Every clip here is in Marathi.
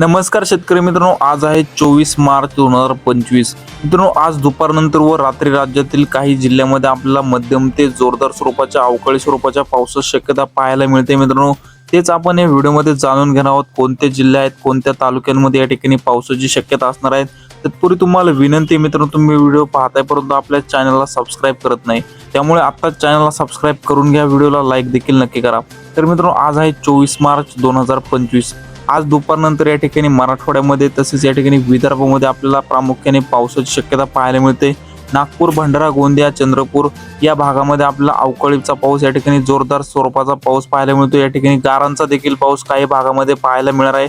नमस्कार शेतकरी मित्रांनो आज आहे चोवीस मार्च दोन हजार पंचवीस. मित्रांनो आज दुपारनंतर व रात्री राज्यातील काही जिल्ह्यामध्ये आपल्याला मध्यम ते जोरदार स्वरूपाच्या अवकाळी स्वरूपाच्या पावसाची शक्यता पाहायला मिळते मित्रांनो. तेच आपण या व्हिडिओमध्ये जाणून घेणार आहोत कोणते जिल्हे आहेत कोणत्या तालुक्यांमध्ये या ठिकाणी पावसाची शक्यता असणार आहे. तत्पूर्वी तुम्हाला विनंती आहे मित्रांनो तुम्ही व्हिडिओ पाहताय परंतु आपल्या चॅनलला सबस्क्राईब करत नाही. त्यामुळे आत्ताच चॅनलला सबस्क्राईब करून घ्या व्हिडिओला लाईक देखील नक्की करा. तर मित्रांनो आज आहे चोवीस मार्च दोन हजार पंचवीस. आज दुपारनंतर या ठिकाणी मराठवाड्यामध्ये तसेच या ठिकाणी विदर्भामध्ये आपल्याला प्रामुख्याने पावसाची शक्यता पाहायला मिळते. नागपूर भंडारा गोंदिया चंद्रपूर या भागामध्ये आपल्याला अवकाळीचा पाऊस या ठिकाणी जोरदार स्वरूपाचा पाऊस पाहायला मिळतो. या ठिकाणी गारांचा देखील पाऊस काही भागामध्ये पाहायला मिळणार आहे.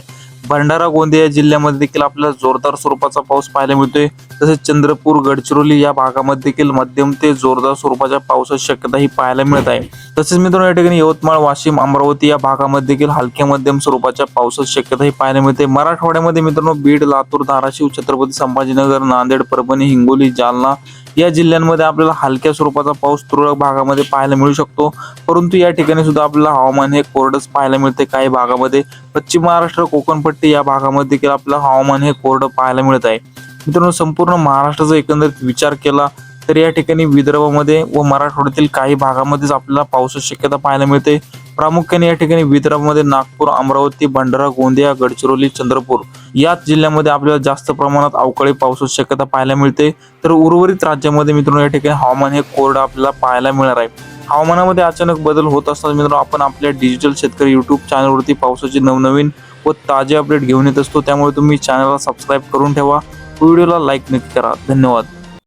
भंडारा गोंदिया जिल्ह्यामध्ये देखील आपल्याला जोरदार स्वरूपाचा पाऊस पाहायला मिळतोय. तसेच चंद्रपूर गडचिरोली या भागामध्ये देखील मध्यम ते जोरदार स्वरूपाच्या पावसाची शक्यता ही पाहायला मिळत आहे. तसेच मित्रांनो या ठिकाणी यवतमाळ वाशिम अमरावती या भागामध्ये देखील हलक्या मध्यम स्वरूपाच्या पावसाची शक्यता ही पाहायला मिळते. मराठवाड्यामध्ये मित्रांनो बीड लातूर धाराशिव छत्रपती संभाजीनगर नांदेड परभणी हिंगोली जालना या जिल्ह्यांमध्ये आपल्याला हलक्या स्वरूपाचा पाऊस तुरळक भागामध्ये पाहायला मिळू शकतो. परंतु या ठिकाणी सुद्धा आपल्याला हवामान हे कोरडच पाहायला मिळते काही भागामध्ये. पश्चिम महाराष्ट्र कोकणपट्टी या भागामध्ये देखील आपल्याला हवामान हे कोरडं पाहायला मिळत आहे. मित्रांनो संपूर्ण महाराष्ट्राचा एकंदरीत विचार केला तर या ठिकाणी विदर्भामध्ये व मराठवाड्यातील काही भागामध्येच आपल्याला पावसाची शक्यता पाहायला मिळते. प्रामुख्याने या ठिकाणी विदर्भामध्ये नागपूर अमरावती भंडारा गोंदिया गडचिरोली चंद्रपूर याच जिल्ह्यामध्ये आपल्याला जास्त प्रमाणात अवकाळी पावसाची शक्यता पाहायला मिळते. तर उर्वरित राज्यामध्ये मित्रांनो या ठिकाणी हवामान हे कोरडं आपल्याला पाहायला मिळणार आहे. हवामानामध्ये अचानक बदल होत असताना मित्रांनो आपण आपल्या डिजिटल शेतकरी युट्यूब चॅनलवरती पावसाचे नवनवीन व ताजे अपडेट घेऊन येत असतो. त्यामुळे तुम्ही चॅनलला सबस्क्राईब करून ठेवा. व्हिडिओला लाईक नक्की करा. धन्यवाद.